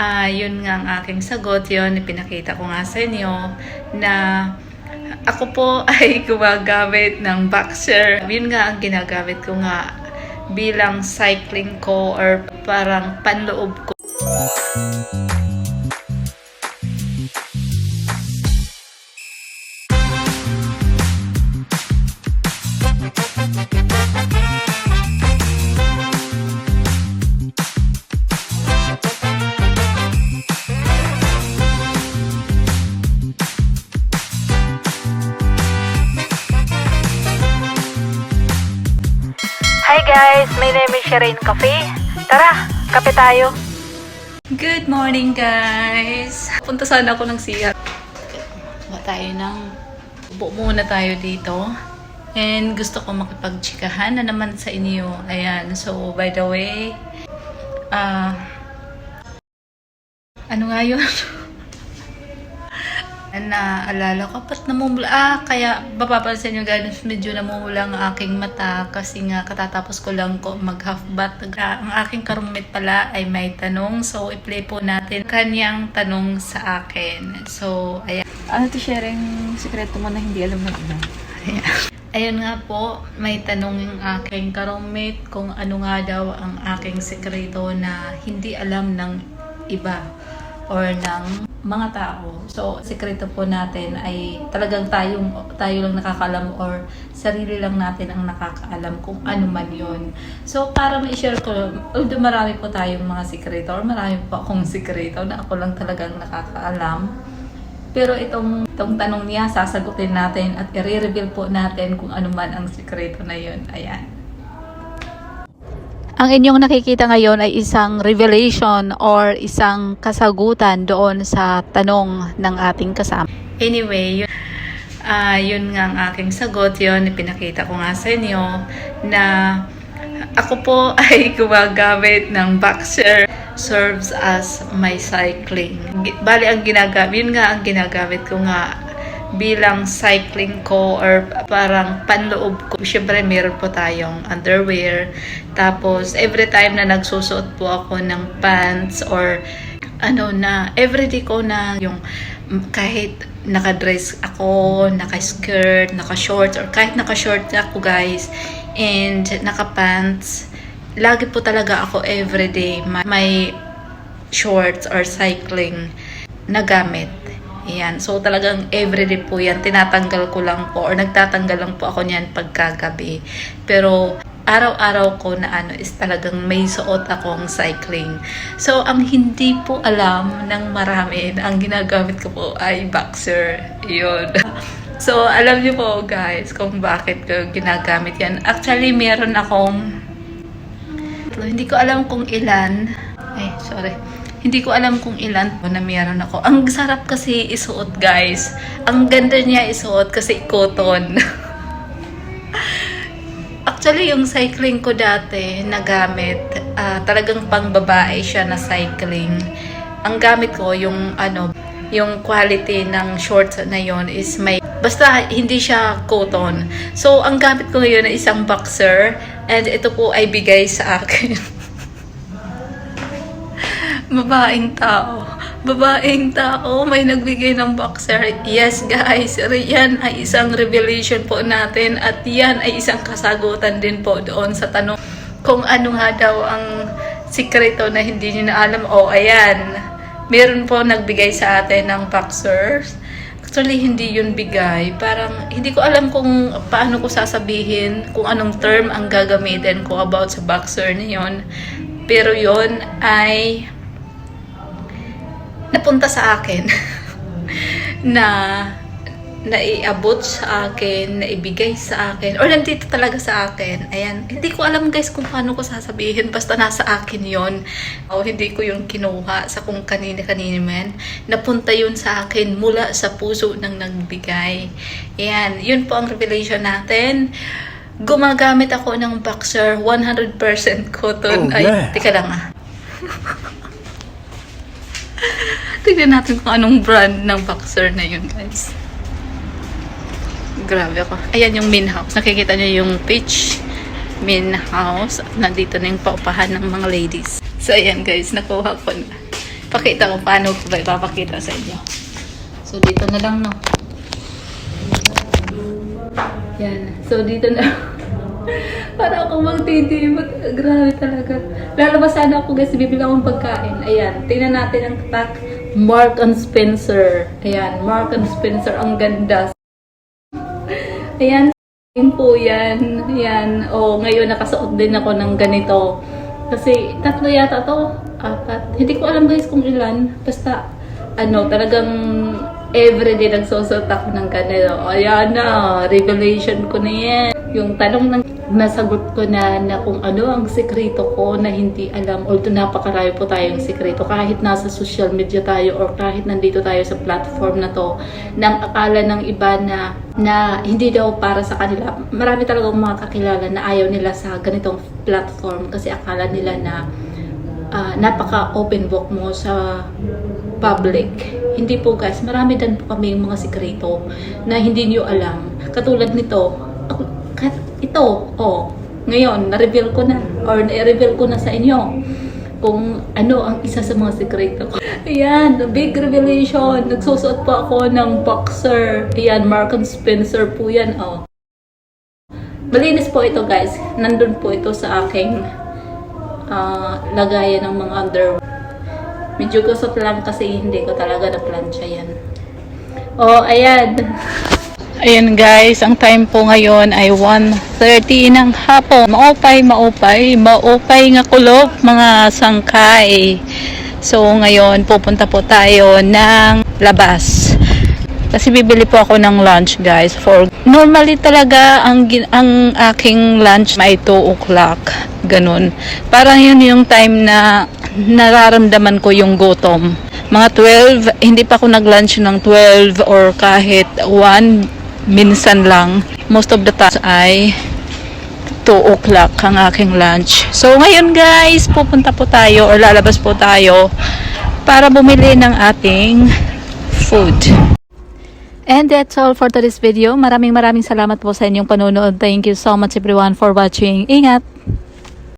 Ah, yun nga ang aking sagot. Yun, ipinakita ko nga sa inyo na ako po ay gumagamit ng boxer. Yun nga ang ginagamit ko nga bilang cycling ko or parang panloob ko. Is Shireen Cafe. Tara, kape tayo. Good morning guys! Punta sana ako ng CR. Kuha tayo ng... Upo muna tayo dito. And gusto ko makipagtsikahan na naman sa inyo. Ayan. So, by the way, ah... ano nga yun? Naalala ko, ba't namumula? Ah, kaya mapapansin nyo guys, medyo namumula ang aking mata kasi nga katatapos ko lang ko mag half bath. Ah, ang aking karumit pala ay may tanong. So, i-play po natin kanyang tanong sa akin. So, ayan. Ano to sharing sikreto mo na hindi alam ng iba? Ayan. Ayun nga po, may tanong yung aking karumit kung ano nga daw ang aking sekreto na hindi alam ng iba or ng mga tao. So, sekreto po natin ay talagang tayong, tayo lang nakakalam or sarili lang natin ang nakakaalam kung ano man yon. So, para ma-share ko, although marami po tayong mga sekreto or marami po akong sekreto na ako lang talagang nakakaalam. Pero itong, itong tanong niya, sasagutin natin at i-reveal po natin kung ano man ang sikreto na yun. Ayan. Ang inyong nakikita ngayon ay isang revelation or isang kasagutan doon sa tanong ng ating kasama. Anyway, yun, ah yun nga ang aking sagot. Yun, ipinakita ko nga sa inyo na ako po ay gumagamit ng boxer serves as my cycling. Bali, ang ginagamit, yun nga ang ginagamit ko nga bilang cycling ko or parang panloob ko. Siyempre, meron po tayong underwear. Tapos, every time na nagsusuot po ako ng pants or ano na, everyday ko na yung kahit naka-dress ako, naka-skirt, naka-shorts, or kahit naka-short ako guys, and naka-pants, lagi po talaga ako everyday may shorts or cycling na gamit. Yan. So, talagang everyday po yan. Tinatanggal ko lang po or nagtatanggal lang po ako niyan pagkagabi. Pero, araw-araw ko na ano is talagang may suot akong cycling. So, ang hindi po alam ng marami, ang ginagamit ko po ay boxer. Yun. So, alam niyo po guys kung bakit ko ginagamit yan. Actually, meron akong hindi ko alam kung ilan. Ay, sorry. Hindi ko alam kung ilan na meron ako. Ang sarap kasi isuot, guys. Ang ganda niya isuot kasi cotton. Actually, yung cycling ko dati na gamit, ah, talagang pang babae siya na cycling. Ang gamit ko, yung ano, yung quality ng shorts na yon is may basta hindi siya cotton. So, ang gamit ko ngayon ay isang boxer and ito po ay bigay sa akin. Babaeng tao. Babaeng tao, may nagbigay ng boxer. Yes, guys. Yan ay isang revelation po natin at yan ay isang kasagutan din po doon sa tanong kung ano nga daw ang sikreto na hindi nyo na alam. O, ayan. Meron po nagbigay sa atin ng boxers. Actually, hindi yun bigay. Parang, hindi ko alam kung paano ko sasabihin, kung anong term ang gagamitin ko about sa boxer na yun. Pero yun ay napunta sa akin na naiabot sa akin, naibigay sa akin, or nandito talaga sa akin. Ayan. Hindi ko alam guys kung paano ko sasabihin. Basta nasa akin yon O hindi ko yung kinuha sa kung kanina-kanina man. Napunta yun sa akin mula sa puso ng nagbigay. Ayan. Yun po ang revelation natin. Gumagamit ako ng boxer 100% cotton. Oh, Ay, yeah. tika lang ah. Tignan natin kung anong brand ng boxer na yun, guys. Grabe ako. Ayan yung main house. Nakikita niyo yung pitch main house. Nandito na yung paupahan ng mga ladies. So, ayan guys, nakuha ko na. Pakita ko paano ko ba ipapakita sa inyo. So, dito na lang, no? Yan. So, dito na. Para ako magtitibot. Grabe talaga. Lalabas sana ako guys. Bibili akong pagkain. Ayan. Tingnan natin ang tatak. Mark and Spencer. Ayan. Mark and Spencer. Ang ganda. Ayan. Po yan. Ayan. O, ngayon nakasuot din ako ng ganito. Kasi tatlo yata to. Apat. Hindi ko alam guys kung ilan. Basta, ano, talagang everyday nagsusot ako ng ganito. Ayan na. Revelation ko na yan. Yung tanong ng nasagot ko na na kung ano ang sekreto ko na hindi alam. Although napakarami po tayong sekreto. Kahit nasa social media tayo or kahit nandito tayo sa platform na to. Nang akala ng iba na na hindi daw para sa kanila. Marami talagang mga kakilala na ayaw nila sa ganitong platform kasi akala nila na ah, napaka open book mo sa public. Hindi po guys, marami din po kami mga sikreto na hindi niyo alam. Katulad nito, ako, kat- ito, oh, ngayon, na-reveal ko na or na-reveal ko na sa inyo kung ano ang isa sa mga sikreto ko. Ayan, big revelation. Nagsusuot po ako ng boxer. Ayan, Mark and Spencer po yan, oh. Malinis po ito guys. Nandun po ito sa aking ah, lagayan ng mga underwear. Medyo gusot lang kasi hindi ko talaga na-plancha yan. Oh, ayan. Ayan guys, ang time po ngayon ay 1.30 ng hapon. Maupay, maupay, maupay nga kulop mga sangkay. So ngayon pupunta po tayo ng labas. Kasi bibili po ako ng lunch guys for normally talaga ang ang aking lunch may 2 o'clock ganun. Parang yun yung time na nararamdaman ko yung gutom. Mga 12, hindi pa ako nag-lunch ng 12 or kahit 1 minsan lang. Most of the time ay 2 o'clock ang aking lunch. So ngayon guys, pupunta po tayo or lalabas po tayo para bumili ng ating food. And that's all for today's video. Maraming maraming salamat po sa inyong panonood. Thank you so much everyone for watching. Ingat!